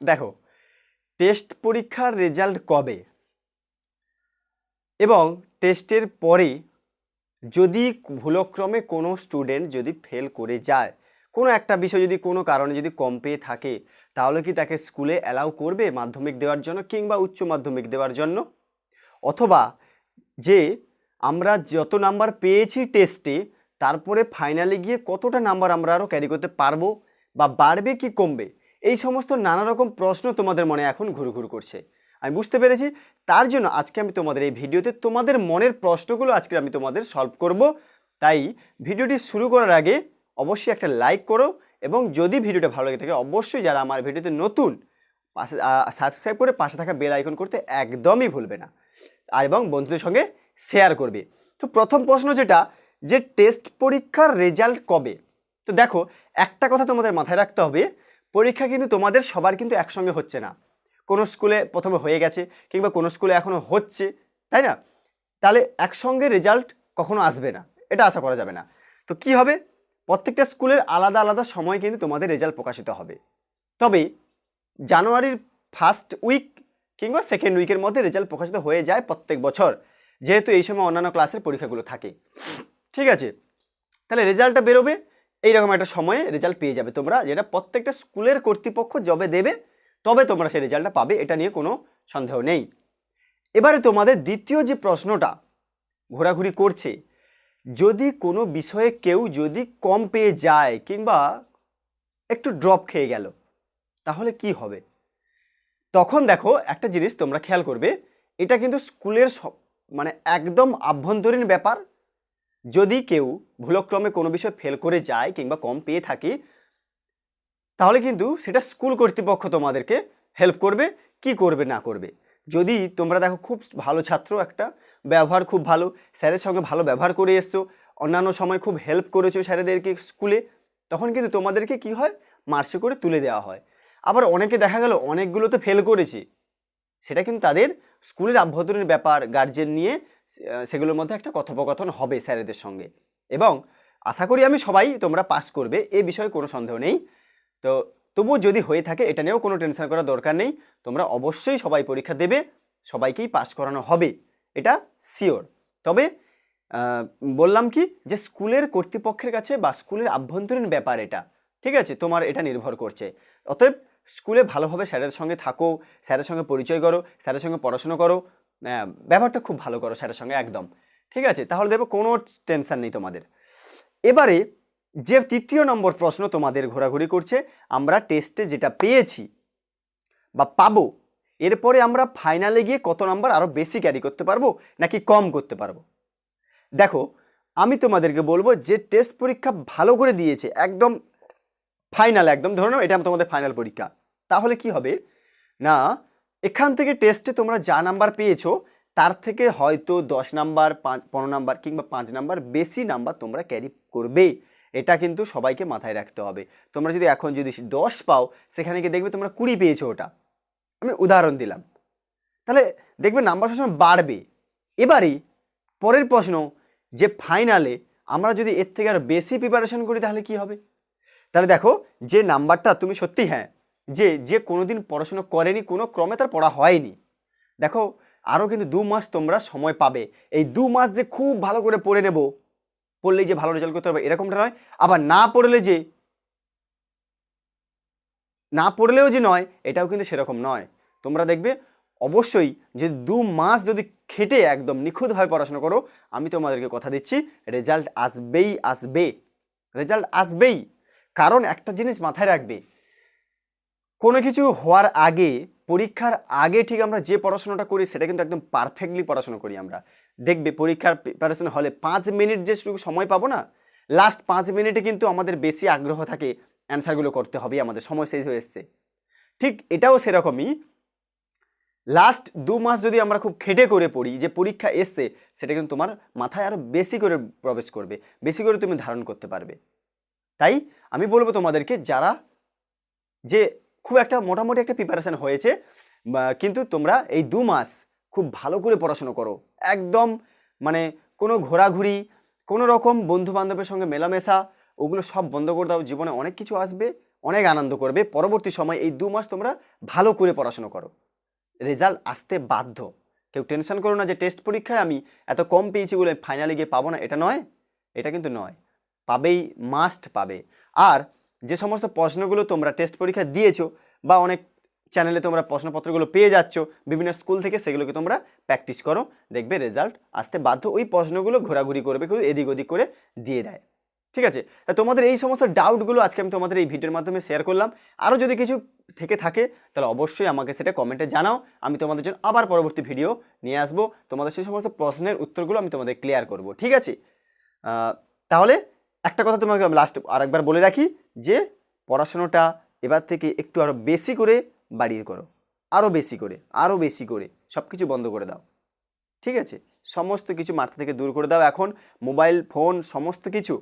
দেখো টেস্ট পরীক্ষার রেজাল্ট কবে? এবং টেস্টের পরে যদি ভুলক্রমে কোনো স্টুডেন্ট যদি ফেল করে যায়, কোনো একটা বিষয় যদি কোনো কারণে যদি কম পেয়ে থাকে, তাহলে কি তাকে স্কুলে অ্যালাউ করবে মাধ্যমিক দেওয়ার জন্য কিংবা উচ্চ মাধ্যমিক দেওয়ার জন্য? অথবা যে আমরা যত নাম্বার পেয়েছি টেস্টে তারপরে ফাইনালে গিয়ে কতটা নাম্বার আমরা আরও ক্যারি করতে পারব বা বাড়বে কি কমবে? এই সমস্ত নানা রকম প্রশ্ন তোমাদের মনে এখন ঘুরঘুর করছে। আমি বুঝতে পেরেছি, তার জন্য আজকে আমি তোমাদের এই ভিডিওতে তোমাদের মনের প্রশ্নগুলো আজকে আমি তোমাদের সলভ করব। তাই ভিডিওটি শুরু করার আগে অবশ্যই একটা লাইক করো এবং যদি ভিডিওটা ভালো লাগে থাকে, অবশ্যই যারা আমার ভিডিওতে নতুন, পাশে সাবস্ক্রাইব করে পাশে থাকা বেল আইকন করতে একদমই ভুলবে না। আর এবং বন্ধুদের সঙ্গে শেয়ার করবে। তো প্রথম প্রশ্ন যেটা, যে টেস্ট পরীক্ষার রেজাল্ট কবে? তো দেখো, একটা কথা তোমাদের মাথায় রাখতে হবে পরীক্ষা কিন্তু তোমাদের সবার কিন্তু একসঙ্গে হচ্ছে না। কোনো স্কুলে প্রথমে হয়ে গেছে কিংবা কোনো স্কুলে এখনও হচ্ছে, তাই না? তাহলে একসঙ্গে রেজাল্ট কখনো আসবে না, এটা আশা করা যাবে না। তো কি হবে? প্রত্যেকটা স্কুলের আলাদা আলাদা সময় কিন্তু তোমাদের রেজাল্ট প্রকাশিত হবে। তবে জানুয়ারির ফার্স্ট উইক কিংবা সেকেন্ড উইকের মধ্যে রেজাল্ট প্রকাশিত হয়ে যায় প্রত্যেক বছর, যেহেতু এই সময় অন্যান্য ক্লাসের পরীক্ষাগুলো থাকে। ঠিক আছে? তাহলে রেজাল্টটা বেরোবে এইরকম একটা সময়ে রেজাল্ট পেয়ে যাবে তোমরা, যেটা প্রত্যেকটা স্কুলের কর্তৃপক্ষ যবে দেবে, তবে তোমরা সেই রেজাল্টটা পাবে, এটা নিয়ে কোনো সন্দেহ নেই। এবারে তোমাদের দ্বিতীয় যে প্রশ্নটা ঘোরাঘুরি করছে, যদি কোনো বিষয়ে কেউ যদি কম পেয়ে যায় কিংবা একটু ড্রপ খেয়ে গেল, তাহলে কি হবে? তখন দেখো একটা জিনিস তোমরা খেয়াল করবে, এটা কিন্তু স্কুলের মানে একদম আভ্যন্তরীণ ব্যাপার যদি কেউ ভুলক্রমে কোনো বিষয় ফেল করে যায় কিংবা কম পেয়ে থাকে, তাহলে কিন্তু সেটা স্কুল কর্তৃপক্ষ তোমাদেরকে হেল্প করবে, কি করবে, না করবে। যদি তোমরা দেখো খুব ভালো ছাত্র একটা, ব্যবহার খুব ভালো, স্যারের সঙ্গে ভালো ব্যবহার করে এসছো, অন্যান্য সময় খুব হেল্প করেছ স্যারেদেরকে স্কুলে তখন কিন্তু তোমাদেরকে কি হয়? মার্সে করে তুলে দেওয়া হয়। আবার অনেকে দেখা গেল অনেকগুলো তো ফেল করেছে। সেটা কিন্তু তাদের স্কুলের আভ্যন্তরীণ ব্যাপার গার্জেন নিয়ে সেগুলোর মধ্যে একটা কথোপকথন হবে স্যারেদের সঙ্গে। এবং আশা করি আমি সবাই তোমরা পাস করবে, এ বিষয়ে কোনো সন্দেহ নেই। তো তবুও যদি হয়ে থাকে, এটা নিয়েও কোনো টেনশন করার দরকার নেই। তোমরা অবশ্যই সবাই পরীক্ষা দেবে, সবাইকেই পাস করানো হবে, এটা শিওর তবে বললাম কি যে স্কুলের কর্তৃপক্ষের কাছে বা স্কুলের আভ্যন্তরীণ ব্যাপার এটা, ঠিক আছে? তোমার এটা নির্ভর করছে। অতএব স্কুলে ভালোভাবে স্যারের সঙ্গে থাকো, স্যারের সঙ্গে পরিচয় করো, স্যারের সঙ্গে পড়াশোনা করো ব্যবহারটা খুব ভালো করো স্যারের সঙ্গে, একদম। ঠিক আছে, তাহলে দেখো কোনো টেনশন নেই তোমাদের। এবারে যে তৃতীয় নম্বর প্রশ্ন তোমাদের ঘোরাঘুরি করছে, আমরা টেস্টে যেটা পেয়েছি বা পাবো, এরপরে আমরা ফাইনালে গিয়ে কত নাম্বার আরও বেশি ক্যারি করতে পারব, নাকি কম করতে পারব? দেখো, আমি তোমাদেরকে বলব যে টেস্ট পরীক্ষা ভালো করে দিয়েছে, একদম ফাইনাল একদম ধরে নাও এটা তোমাদের ফাইনাল পরীক্ষা। তাহলে কি হবে? না এখান থেকে টেস্টে তোমরা যা নাম্বার পেয়েছ, তার থেকে হয়তো দশ নাম্বার পাঁচ, পনেরো নাম্বার কিংবা পাঁচ নাম্বার বেশি নাম্বার তোমরা ক্যারি করবে। এটা কিন্তু সবাইকে মাথায় রাখতে হবে। তোমরা যদি এখন যদি দশ পাও, সেখানে গিয়ে দেখবে তোমরা কুড়ি পেয়েছ ওটা। আমি উদাহরণ দিলাম। তাহলে দেখবে নাম্বার সবসময় বাড়বে। এবারই পরের প্রশ্ন, যে ফাইনালে আমরা যদি এর থেকে আরও বেশি প্রিপারেশন করি, তাহলে কি হবে? তাহলে দেখো, যে নাম্বারটা তুমি সত্যি হ্যাঁ যে যে কোনোদিন পড়াশুনো করেনি কোনো ক্রমে তার পড়া হয়নি। দেখো আরও কিন্তু দু মাস তোমরা সময় পাবে। এই দু মাস যে খুব ভালো করে পড়ে নেব, পড়লেই যে ভালো রেজাল্ট করতে হবে এরকমটা নয়। আবার না পড়লে যে, না পড়লেও যে নয়, এটাও কিন্তু সেরকম নয়। তোমরা দেখবে, অবশ্যই যে দু মাস যদি খেটে একদম নিখুঁতভাবে পড়াশোনা করো, আমি তোমাদেরকে কথা দিচ্ছি রেজাল্ট আসবেই আসবে। রেজাল্ট আসবেই। কারণ একটা জিনিস মাথায় রাখবে কোনো কিছু হওয়ার আগে, পরীক্ষার আগে ঠিক আমরা যে পড়াশোনাটা করি, সেটা কিন্তু একদম পারফেক্টলি পড়াশোনা করি আমরা। দেখবে পরীক্ষার প্রিপারেশন হলে পাঁচ মিনিট যে সময় পাবো না লাস্ট পাঁচ মিনিটে কিন্তু আমাদের বেশি আগ্রহ থাকে অ্যান্সারগুলো করতে হবে, আমাদের সময় শেষ হয়ে এসছে। ঠিক এটাও সেরকমই। লাস্ট দু মাস যদি আমরা খুব খেটে করে পড়ি, যে পরীক্ষা এসছে, সেটা কিন্তু তোমার মাথায় আরও বেশি করে প্রবেশ করবে, বেশি করে তুমি ধারণ করতে পারবে। তাই আমি বলব তোমাদেরকে, যারা যে খুব একটা মোটামুটি একটা প্রিপারেশন হয়েছে কিন্তু তোমরা এই দু মাস খুব ভালো করে পড়াশুনো করো। একদম মানে কোনো ঘোরাঘুরি, কোনো রকম বন্ধু বান্ধবের সঙ্গে মেলামেশা, ওগুলো সব বন্ধ করে দাও, জীবনে অনেক কিছু আসবে, অনেক আনন্দ করবে। পরবর্তী সময় এই দু মাস তোমরা ভালো করে পড়াশুনো করো। রেজাল্ট আসতে বাধ্য। কেউ টেনশন করো না যে টেস্ট পরীক্ষায় আমি এত কম পেয়েছি বলে ফাইনালে গিয়ে পাবো না, এটা নয়, এটা কিন্তু নয়। পাবেই মাস্ট পাবে। আর যে সমস্ত প্রশ্নগুলো তোমরা টেস্ট পরীক্ষা দিয়েছ বা অনেক চ্যানেলে তোমরা প্রশ্নপত্রগুলো পেয়ে যাচ্ছ, বিভিন্ন স্কুল থেকে সেগুলোকে তোমরা প্র্যাকটিস করো, দেখবে রেজাল্ট আসতে বাধ্য। ওই প্রশ্নগুলো ঘোরাঘুরি করবে কেউ এদিক ওদিক করে দিয়ে দেয়। ঠিক আছে? তা তোমাদের এই সমস্ত ডাউটগুলো আজকে আমি তোমাদের এই ভিডিওর মাধ্যমে শেয়ার করলাম। আরও যদি কিছু থেকে থাকে, তাহলে অবশ্যই আমাকে সেটা কমেন্টে জানাও। আমি তোমাদের জন্য আবার পরবর্তী ভিডিও নিয়ে আসব। তোমাদের সেই সমস্ত প্রশ্নের উত্তরগুলো আমি তোমাদের ক্লিয়ার করব। ঠিক আছে? তাহলে একটা কথা তোমাকে আমি লাস্ট আরেকবার বলে রাখি যে পড়াশোনাটা এবার থেকে একটু আরও বেশি করে বাড়িয়ে করো। আরও বেশি করে আরও বেশি করে সব কিছু বন্ধ করে দাও। ঠিক আছে? সমস্ত কিছু মাথা থেকে দূর করে দাও। এখন মোবাইল ফোন সমস্ত কিছু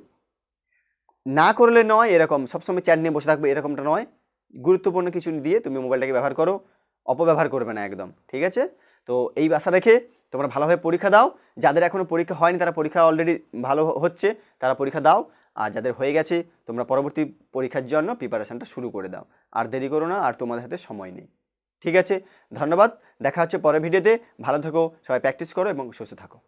না করলে নয় এরকম। সবসময় চ্যাট নিয়ে বসে থাকবে এরকমটা নয়। গুরুত্বপূর্ণ কিছু দিয়ে তুমি মোবাইলটাকে ব্যবহার করো। অপব্যবহার করবে না একদম। ঠিক আছে? তো এই বাসা রেখে তোমরা ভালোভাবে পরীক্ষা দাও। যাদের এখনও পরীক্ষা হয়নি, তারা পরীক্ষা অলরেডি ভালো হচ্ছে, তারা পরীক্ষা দাও। আর যাদের হয়ে গেছে, তোমরা পরবর্তী পরীক্ষার জন্য প্রিপারেশানটা শুরু করে দাও। আর দেরি করো না, আর তোমাদের হাতে সময় নেই। ঠিক আছে? ধন্যবাদ। দেখা হচ্ছে পরের ভিডিওতে ভালো থাকো, সবাই প্র্যাকটিস করো এবং সুস্থ থাকো।